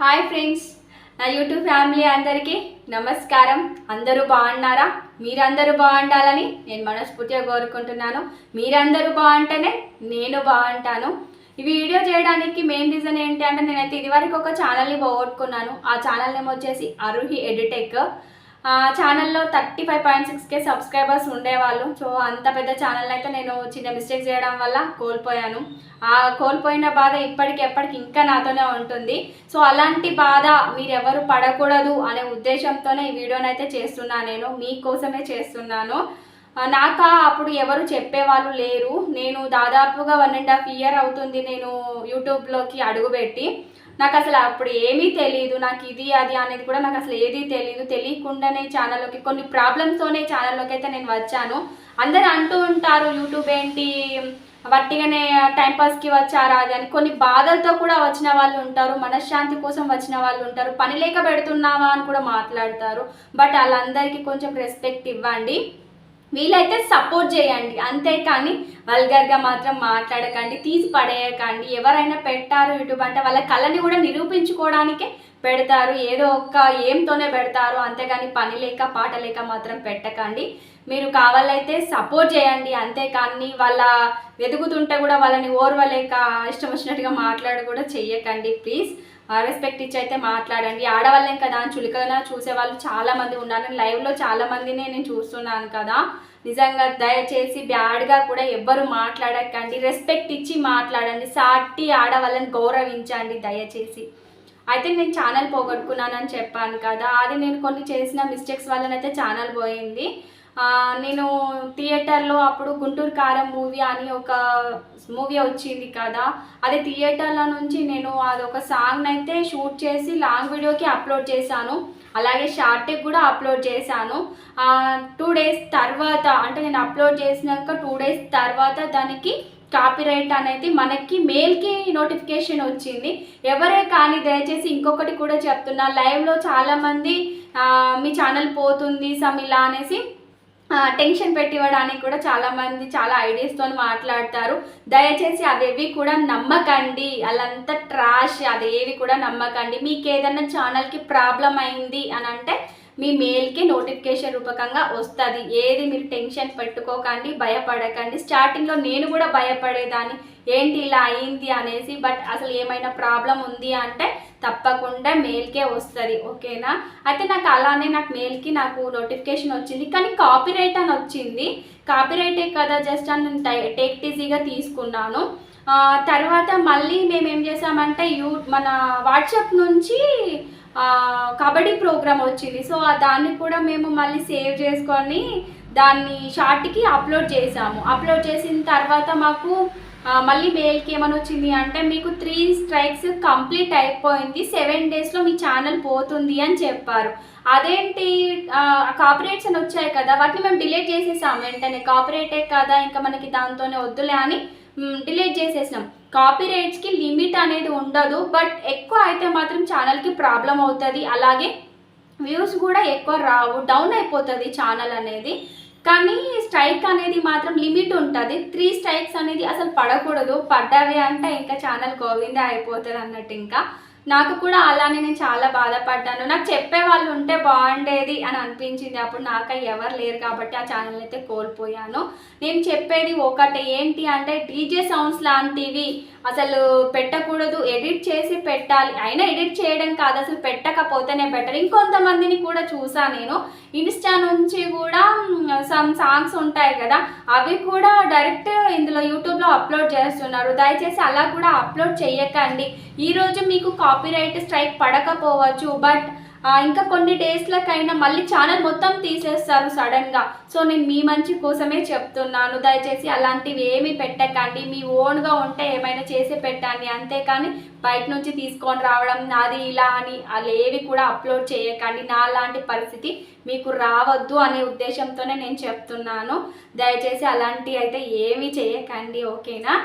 Hi friends నా YouTube family అందరికీ నమస్కారం. అందరూ బాగున్నారా? మీరందరూ బాగుండాలని నేను మనస్ఫూర్తిగా కోరుకుంటున్నాను. మీరందరూ బాగుంటేనే నేను బాగుంటాను. ఈ వీడియో చేయడానికి మెయిన్ రీజన్ ఏంటి అంటే నేనైతే ఇదివరకు ఒక ఛానల్ని పోగొట్టుకున్నాను. ఆ ఛానల్ నేమ్ వచ్చేసి అరుహి ఎడిటెక్ ఛానల్లో thirty five point six K subscribers ఉండేవాళ్ళు. సో అంత పెద్ద ఛానల్ అయితే నేను చిన్న మిస్టేక్ చేయడం వల్ల కోల్పోయాను. ఆ కోల్పోయిన బాధ ఇప్పటికి ఎప్పటికి ఇంకా నాతోనే ఉంటుంది. సో అలాంటి బాధ మీరు ఎవరు పడకూడదు అనే ఉద్దేశంతోనే ఈ వీడియోనైతే చేస్తున్నా చేస్తున్నాను నేను. మీకోసమే చేస్తున్నాను. నాకు అప్పుడు ఎవరు చెప్పేవాళ్ళు లేరు. నేను దాదాపుగా వన్ అండ్ హాఫ్ ఇయర్ అవుతుంది నేను యూట్యూబ్లోకి అడుగుపెట్టి. నాకు అసలు అప్పుడు ఏమీ తెలియదు నాకు ఇది అది అనేది కూడా నాకు అసలు ఏది తెలియదు తెలియకుండానే ఛానల్లోకి కొన్ని ప్రాబ్లమ్స్తోనే ఛానల్లోకి అయితే నేను వచ్చాను. అందరు అంటూ ఉంటారు యూట్యూబ్ ఏంటి? వట్టిగానే టైంపాస్కి వచ్చారా అది అని. కొన్ని బాధలతో కూడా వచ్చిన వాళ్ళు ఉంటారు మనశ్శాంతి కోసం వచ్చిన వాళ్ళు ఉంటారు పని లేక పెడుతున్నావా అని కూడా మాట్లాడతారు. బట్ వాళ్ళందరికీ కొంచెం రెస్పెక్ట్ ఇవ్వండి. వీలైతే సపోర్ట్ చేయండి. అంతేకాని వల్గర్గా మాత్రం మాట్లాడకండి తీసి పడేయకండి. ఎవరైనా పెట్టారు యూట్యూబ్ అంటే వాళ్ళ కళని కూడా నిరూపించుకోవడానికే పెడతారు. ఏదో ఒక్క ఏంతోనే పెడతారు. అంతేగాని పని లేక పాట లేక మాత్రం పెట్టకండి. మీరు కావాలైతే సపోర్ట్ చేయండి. అంతేకాని వాళ్ళ వెతుకుతుంటే కూడా వాళ్ళని ఓర్వలేక ఇష్టం వచ్చినట్టుగా మాట్లాడు కూడా చెయ్యకండి. ప్లీజ్ రెస్పెక్ట్ ఇచ్చి అయితే మాట్లాడండి. ఆడవాళ్ళేం కదా అని చులకన చూసే వాళ్ళు చాలా మంది ఉన్నారు లైవ్లో చాలా మందిని నేను చూస్తున్నాను కదా. నిజంగా దయచేసి బ్యాడ్గా కూడా ఎవ్వరు మాట్లాడకండి. రెస్పెక్ట్ ఇచ్చి మాట్లాడండి. సాటి ఆడవాళ్ళని గౌరవించండి దయచేసి. అయితే నేను ఛానల్ పోగొట్టుకున్నానని చెప్పాను కదా. అది నేను కొన్ని చేసిన మిస్టేక్స్ వల్లనైతే ఛానల్ పోయింది. నేను థియేటర్లో అప్పుడు గుంటూరు కారం మూవీ అని ఒక మూవీ వచ్చింది కదా అదే థియేటర్లో నుంచి నేను అది ఒక సాంగ్ అయితే షూట్ చేసి లాంగ్ వీడియోకి అప్లోడ్ చేశాను. అలాగే షార్ట్కి కూడా అప్లోడ్ చేశాను. టూ డేస్ తర్వాత అంటే నేను అప్లోడ్ చేసినాక టూ డేస్ తర్వాత దానికి కాపీరైట్ అనేది మనకి మెయిల్కి నోటిఫికేషన్ వచ్చింది. ఎవరే కానీ దయచేసి ఇంకొకటి కూడా చెప్తున్నా లైవ్లో చాలామంది మీ ఛానల్ పోతుంది సమ్ ఇలా అనేసి టెన్షన్ పెట్టివ్వడానికి కూడా చాలామంది చాలా ఐడియాస్తో మాట్లాడతారు. దయచేసి అవేవి కూడా నమ్మకండి. వాళ్ళంతా ట్రాష్ అదేవి కూడా నమ్మకండి. మీకు ఏదైనా ఛానల్కి ప్రాబ్లం అయింది అని అంటే మీ మెయిల్కి నోటిఫికేషన్ రూపకంగా వస్తుంది. ఏది మీరు టెన్షన్ పెట్టుకోకండి భయపడకండి. స్టార్టింగ్లో నేను కూడా భయపడేదాన్ని. ఏంటి ఇలా అయింది అనేసి బట్ అసలు ఏమైనా ప్రాబ్లం ఉంది అంటే తప్పకుండా మెయిల్కే వస్తుంది. ఓకేనా? అయితే నాకు అలానే నాకు మెయిల్కి నాకు నోటిఫికేషన్ వచ్చింది. కానీ కాపీరైట్ అని వచ్చింది. కాపీరైటే కదా జస్ట్ అని నేను టై- టేక్ ఈజీగా తీసుకున్నాను. తర్వాత మళ్ళీ మేము ఏం చేసామంటే యూ మన వాట్సాప్ నుంచి కబడ్డీ ప్రోగ్రామ్ వచ్చింది. సో దాన్ని కూడా మేము మళ్ళీ సేవ్ చేసుకొని దాన్ని షార్ట్కి అప్లోడ్ చేసాము అప్లోడ్ చేసిన తర్వాత మాకు మళ్ళీ మెయిల్కి ఏమని వచ్చింది అంటే మీకు త్రీ స్ట్రైక్స్ కంప్లీట్ అయిపోయింది. సెవెన్ డేస్లో మీ ఛానల్ పోతుంది అని చెప్పారు. అదేంటి కాపరేట్స్ అని వచ్చాయి కదా వాటిని మేము డిలీట్ చేసేసాం వెంటనే కాపరేటే కదా ఇంకా మనకి దాంతోనే వద్దులే అని డిలీట్ చేసేసినాం. కాపీరైట్స్కి లిమిట్ అనేది ఉండదు బట్ ఎక్కువ అయితే మాత్రం ఛానల్కి ప్రాబ్లం అవుతుంది. అలాగే వ్యూస్ కూడా ఎక్కువ రావు డౌన్ అయిపోతుంది ఛానల్ అనేది. కానీ స్ట్రైక్ అనేది మాత్రం లిమిట్ ఉంటుంది. త్రీ స్ట్రైక్స్ అనేది అసలు పడకూడదు. పడ్డవి అంటే ఇంకా ఛానల్ గోవిందే అయిపోతుంది అన్నట్టు ఇంకా. నాకు కూడా అలానే నేను చాలా బాధపడ్డాను. నాకు చెప్పే వాళ్ళు ఉంటే బాగుండేది అని అనిపించింది. అప్పుడు నాకు ఎవరు లేరు కాబట్టి ఆ ఛానల్ అయితే కోల్పోయాను. నేను చెప్పేది ఒకటి ఏంటి అంటే డీజే సౌండ్స్ లాంటివి అసలు పెట్టకూడదు. ఎడిట్ చేసి పెట్టాలి. అయినా ఎడిట్ చేయడం కాదు అసలు పెట్టకపోతేనే బెటర్ ఇంకొంతమందిని కూడా చూసా నేను. ఇన్స్టా నుంచి కూడా సమ్ సాంగ్స్ ఉంటాయి కదా అవి కూడా డైరెక్ట్ ఇందులో యూట్యూబ్లో అప్లోడ్ చేస్తున్నారు. దయచేసి అలా కూడా అప్లోడ్ చేయకండి ఈరోజు మీకు కాపీరైట్ స్ట్రైక్ పడకపోవచ్చు బట్ ఇంకా కొన్ని డేస్లకైనా మళ్ళీ ఛానల్ మొత్తం తీసేస్తారు సడన్గా. సో నేను మీ మంచి కోసమే చెప్తున్నాను. దయచేసి అలాంటివి ఏమీ పెట్టకండి. మీ ఓన్గా ఉంటే ఏమైనా చేసి పెట్టండి. అంతేకాని బయట నుంచి తీసుకొని రావడం నాది ఇలా అని అలా ఏవి కూడా అప్లోడ్ చేయకండి. నా లాంటి పరిస్థితి మీకు రావద్దు అనే ఉద్దేశంతోనే నేను చెప్తున్నాను. దయచేసి అలాంటివి అయితే ఏమీ చేయకండి. ఓకేనా?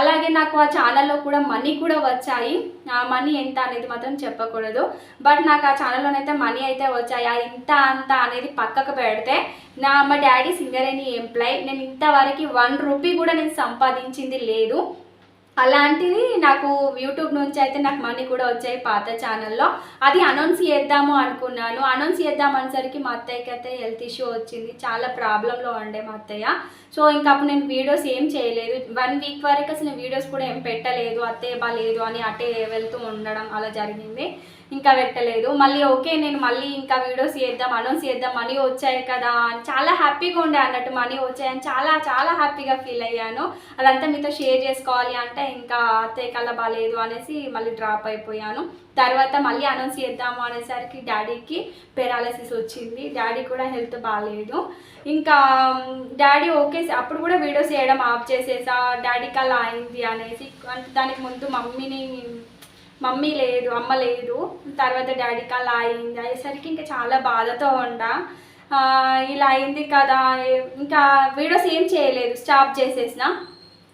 అలాగే నాకు ఆ ఛానల్లో కూడా మనీ కూడా వచ్చాయి. ఆ మనీ ఎంత అనేది మాత్రం చెప్పకూడదు. బట్ నాకు ఆ ఛానల్లోనైతే మనీ అయితే వచ్చాయి. అది ఇంత అంత అనేది పక్కకు పెడితే నా మా డాడీ సింగర్ అని ఎంప్లాయ్ నేను ఇంతవరకు వన్ రూపీ కూడా నేను సంపాదించింది లేదు. అలాంటిది నాకు యూట్యూబ్ నుంచి అయితే నాకు మనీ కూడా వచ్చాయి పాత ఛానల్లో అది అనౌన్స్ చేద్దాము అనుకున్నాను. అనౌన్స్ చేద్దాం అనేసరికి మా అత్తయ్యకి అయితే హెల్త్ ఇష్యూ వచ్చింది. చాలా ప్రాబ్లంలో ఉండే మా అత్తయ్య. సో ఇంకా అప్పుడు నేను వీడియోస్ ఏం చేయలేదు. వన్ వీక్ వరకు అసలు నేను వీడియోస్ కూడా ఏం పెట్టలేదు. అత్తయ్య బాగాలేదు అని అటే వెళ్తూ ఉండడం అలా జరిగింది. ఇంకా పెట్టలేదు. మళ్ళీ ఓకే నేను మళ్ళీ ఇంకా వీడియోస్ చేద్దాం అనౌన్స్ చేద్దాం మనీ వచ్చాయి కదా అని చాలా హ్యాపీగా ఉండే అన్నట్టు మనీ వచ్చాయని చాలా చాలా హ్యాపీగా ఫీల్ అయ్యాను. అదంతా మీతో షేర్ చేసుకోవాలి అంటే ఇంకా అత్తయ్య కల్లా బాగాలేదు అనేసి మళ్ళీ డ్రాప్ అయిపోయాను. తర్వాత మళ్ళీ అనౌన్స్ చేద్దాము అనేసరికి డాడీకి పెరాలసిస్ వచ్చింది. డాడీ కూడా హెల్త్ బాగాలేదు ఇంకా డాడీ ఓకే అప్పుడు కూడా వీడియోస్ చేయడం ఆఫ్ చేసేసా. డాడీ అలా అయింది అనేసి అంటే దానికి ముందు మమ్మీని మమ్మీ లేదు అమ్మ లేదు. తర్వాత డాడీ అలా అయింది అయ్యేసరికి ఇంకా చాలా బాధతో ఉండా. ఇలా అయింది కదా ఇంకా వీడియోస్ ఏం చేయలేదు స్టాప్ చేసేసిన.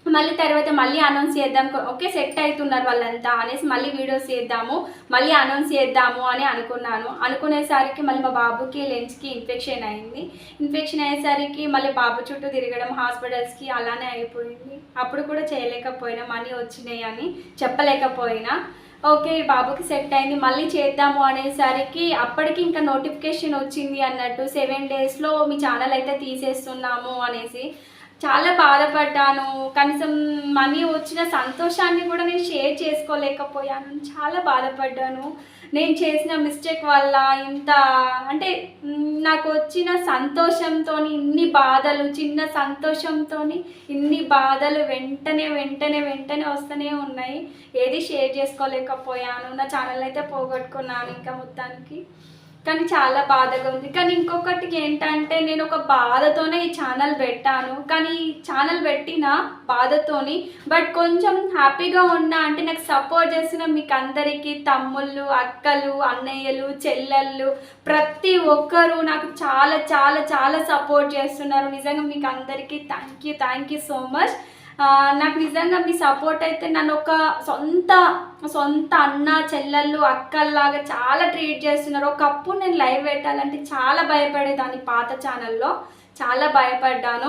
మళ్ళీ తర్వాత మళ్ళీ అనౌన్స్ చేద్దాం. ఓకే సెట్ అవుతున్నారు వాళ్ళంతా అనేసి మళ్ళీ వీడియోస్ చేద్దాము. మళ్ళీ అనౌన్స్ చేద్దాము అని అనుకున్నాను. అనుకునేసరికి మళ్ళీ మా బాబుకి లెన్స్కి ఇన్ఫెక్షన్ అయింది. ఇన్ఫెక్షన్ అయ్యేసరికి మళ్ళీ బాబు చుట్టూ తిరగడం హాస్పిటల్స్కి అలానే అయిపోయింది. అప్పుడు కూడా చేయలేకపోయినా మనీ వచ్చినాయి అని చెప్పలేకపోయినా. ఓకే బాబుకి సెట్ అయింది. మళ్ళీ చేద్దాము అనేసరికి అప్పటికి ఇంకా నోటిఫికేషన్ వచ్చింది అన్నట్టు. సెవెన్ డేస్లో మీ ఛానల్ అయితే తీసేస్తున్నాము అనేసి చాలా బాధపడ్డాను. కనీసం మనీ వచ్చిన సంతోషాన్ని కూడా నేను షేర్ చేసుకోలేకపోయాను. చాలా బాధపడ్డాను. నేను చేసిన మిస్టేక్ వల్ల ఇంత అంటే నాకు వచ్చిన సంతోషంతో ఇన్ని బాధలు చిన్న సంతోషంతో ఇన్ని బాధలు వెంటనే వెంటనే వెంటనే వస్తూనే ఉన్నాయి. ఏది షేర్ చేసుకోలేకపోయాను. నా ఛానల్ అయితే పోగొట్టుకున్నాను ఇంకా మొత్తానికి. కానీ చాలా బాధగా ఉంది. కానీ ఇంకొకటి ఏంటంటే నేను ఒక బాధతోనే ఈ ఛానల్ పెట్టాను. కానీ ఈ ఛానల్ పెట్టిన బాధతోని బట్ కొంచెం హ్యాపీగా ఉన్నా అంటే నాకు సపోర్ట్ చేసిన మీకు అందరికీ తమ్ముళ్ళు అక్కలు అన్నయ్యలు చెల్లెళ్ళు ప్రతి ఒక్కరూ నాకు చాలా చాలా చాలా సపోర్ట్ చేస్తున్నారు. నిజంగా మీకు అందరికీ thank you thank you so much నాకు నిజంగా మీ సపోర్ట్ అయితే నన్ను ఒక సొంత సొంత అన్న చెల్లెళ్ళు అక్కల్లాగా చాలా ట్రీట్ చేస్తున్నారు. ఒకప్పుడు నేను లైవ్ పెట్టాలంటే చాలా భయపడేదాన్ని పాత ఛానల్లో చాలా భయపడ్డాను.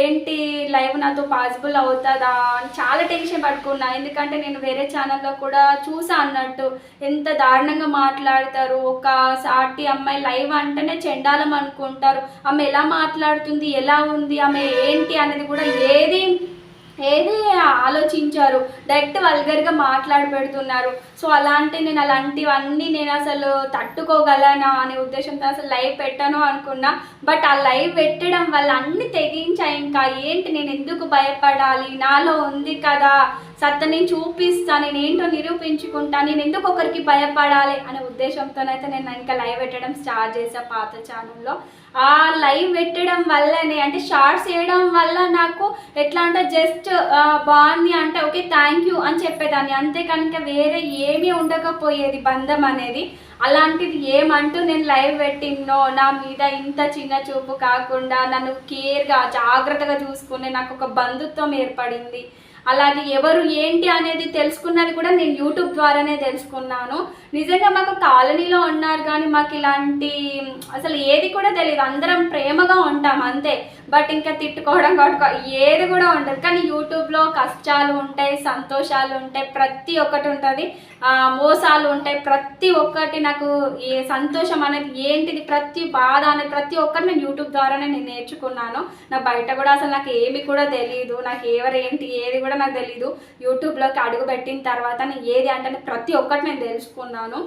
ఏంటి లైవ్ నాతో పాసిబుల్ అవుతుందా అని చాలా టెన్షన్ పట్టుకున్నా. ఎందుకంటే నేను వేరే ఛానల్లో కూడా చూసా అన్నట్టు ఎంత దారుణంగా మాట్లాడతారు. ఒక సాటి అమ్మాయి లైవ్ అంటేనే చెండాలం అనుకుంటారు. ఆమె ఎలా మాట్లాడుతుంది ఎలా ఉంది ఆమె ఏంటి అనేది కూడా ఏది ఏది ఆలోచించారు. డైరెక్ట్ వల్గర్గా మాట్లాడి పెడుతున్నారు. సో అలాంటి నేను అలాంటివన్నీ నేను అసలు తట్టుకోగలనా అనే ఉద్దేశంతో అసలు లైవ్ పెట్టను అనుకున్నా. బట్ ఆ లైవ్ పెట్టడం వల్ల అన్ని తెగించా ఇంకా. ఏంటి నేను ఎందుకు భయపడాలి? నాలో ఉంది కదా. సత్త నేను చూపిస్తా నేను ఏంటో నిరూపించుకుంటా నేను ఎందుకు ఒకరికి భయపడాలి అనే ఉద్దేశంతోనైతే నేను ఇంకా లైవ్ పెట్టడం స్టార్ట్ చేసా పాత ఛానల్లో. ఆ లైవ్ పెట్టడం వల్లనే అంటే షార్ట్స్ వేయడం వల్ల నాకు ఎట్లా అంటే జస్ట్ బాగుంది అంటే ఓకే థ్యాంక్ యూ అని చెప్పేదాన్ని. అంతే కనుక వేరే ఏమీ ఉండకపోయేది బంధం అనేది. అలాంటిది ఏమంటూ నేను లైవ్ పెట్టినో నా మీద ఇంత చిన్న చూపు కాకుండా నన్ను కేర్గా జాగ్రత్తగా చూసుకునే నాకు ఒక బంధుత్వం ఏర్పడింది. అలాగే ఎవరు ఏంటి అనేది తెలుసుకున్నది కూడా నేను యూట్యూబ్ ద్వారానే తెలుసుకున్నాను. నిజంగా మాకు కాలనీలో ఉన్నారు కానీ మాకు ఇలాంటి అసలు ఏది కూడా తెలియదు. అందరం ప్రేమగా ఉంటాం అంతే. బట్ ఇంకా తిట్టుకోవడం కొట్టుకో ఏది కూడా ఉండదు. కానీ యూట్యూబ్లో కష్టాలు ఉంటాయి సంతోషాలు ఉంటాయి ప్రతి ఒక్కటి ఉంటుంది. మోసాలు ఉంటాయి. ప్రతి ఒక్కటి నాకు ఏ సంతోషం అనేది ఏంటిది ప్రతి బాధ అనేది ప్రతి ఒక్కటి నేను యూట్యూబ్ ద్వారానే నేను నేర్చుకున్నాను. నా బయట కూడా అసలు నాకు ఏమి కూడా తెలియదు నాకు ఎవరు ఏంటి ఏది కూడా నాకు తెలియదు యూట్యూబ్లోకి అడుగు పెట్టిన తర్వాత నేను ఏది అంటే ప్రతి ఒక్కటి నేను తెలుసుకున్నాను.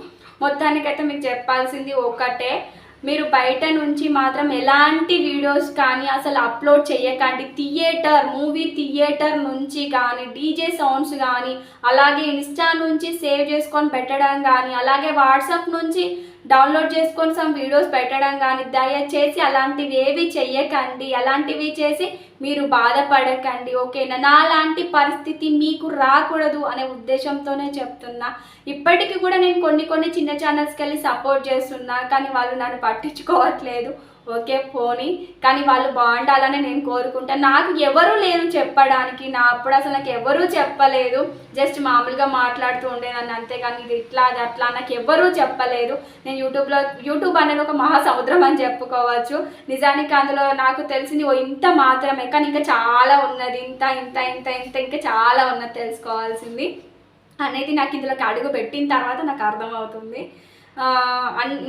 మొత్తానికైతే మీకు చెప్పాల్సింది ఒక్కటే మీరు బయట నుంచి మాత్రం ఎలాంటి వీడియోస్ కానీ అసలు అప్లోడ్ చేయకండి. థియేటర్ మూవీ థియేటర్ నుంచి కానీ డీజే సౌండ్స్ కానీ అలాగే ఇన్స్టా నుంచి సేవ్ చేసుకొని పెట్టడం కానీ అలాగే వాట్సాప్ నుంచి డౌన్లోడ్ చేసుకొని సమ్ వీడియోస్ పెట్టడం కానీ దయచేసి అలాంటివి ఏవి చెయ్యకండి. అలాంటివి చేసి మీరు బాధపడకండి. ఓకేనా? నా లాంటి పరిస్థితి మీకు రాకూడదు అనే ఉద్దేశంతోనే చెప్తున్నా. ఇప్పటికీ కూడా నేను కొన్ని కొన్ని చిన్న ఛానల్స్కి వెళ్ళి సపోర్ట్ చేస్తున్నా కానీ వాళ్ళు నన్ను పట్టించుకోవట్లేదు. ఓకే పోని. కానీ వాళ్ళు బాగుండాలని నేను కోరుకుంటాను నాకు ఎవరు లేరు చెప్పడానికి. నా అప్పుడు అసలు నాకు ఎవరూ చెప్పలేదు. జస్ట్ మామూలుగా మాట్లాడుతూ ఉండేదాన్ని అంతేగాని ఇది ఇట్లా అది అట్లా నాకు ఎవరూ చెప్పలేదు. నేను యూట్యూబ్లో యూట్యూబ్ అనేది ఒక మహాసముద్రం అని చెప్పుకోవచ్చు. నిజానికి అందులో నాకు తెలిసింది ఓ ఇంత మాత్రమే. కానీ ఇంకా చాలా ఉన్నది. ఇంత ఇంత ఇంత ఇంత ఇంకా చాలా ఉన్నది తెలుసుకోవాల్సింది. అనేది నాకు ఇందులోకి అడుగు పెట్టిన తర్వాత నాకు అర్థమవుతుంది.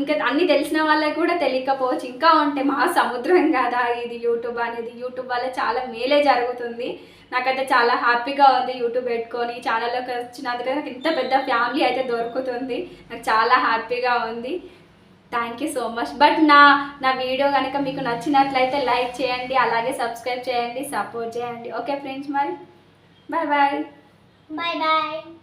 ఇంకా అన్నీ తెలిసిన వాళ్ళకి కూడా తెలియకపోవచ్చు. ఇంకా ఉంటే మహా సముద్రం కదా ఇది యూట్యూబ్ అనేది. యూట్యూబ్ వల్ల చాలా మేలే జరుగుతుంది. నాకైతే చాలా హ్యాపీగా ఉంది యూట్యూబ్ పెట్టుకొని. ఛానల్లోకి వచ్చినందుకు నాకు ఇంత పెద్ద ఫ్యామిలీ అయితే దొరుకుతుంది. నాకు చాలా హ్యాపీగా ఉంది. Thank you so much but నా నా వీడియో కనుక మీకు నచ్చినట్లయితే లైక్ చేయండి. అలాగే సబ్స్క్రైబ్ చేయండి. సపోర్ట్ చేయండి. ఓకే ఫ్రెండ్స్ మరి? Bye bye bye bye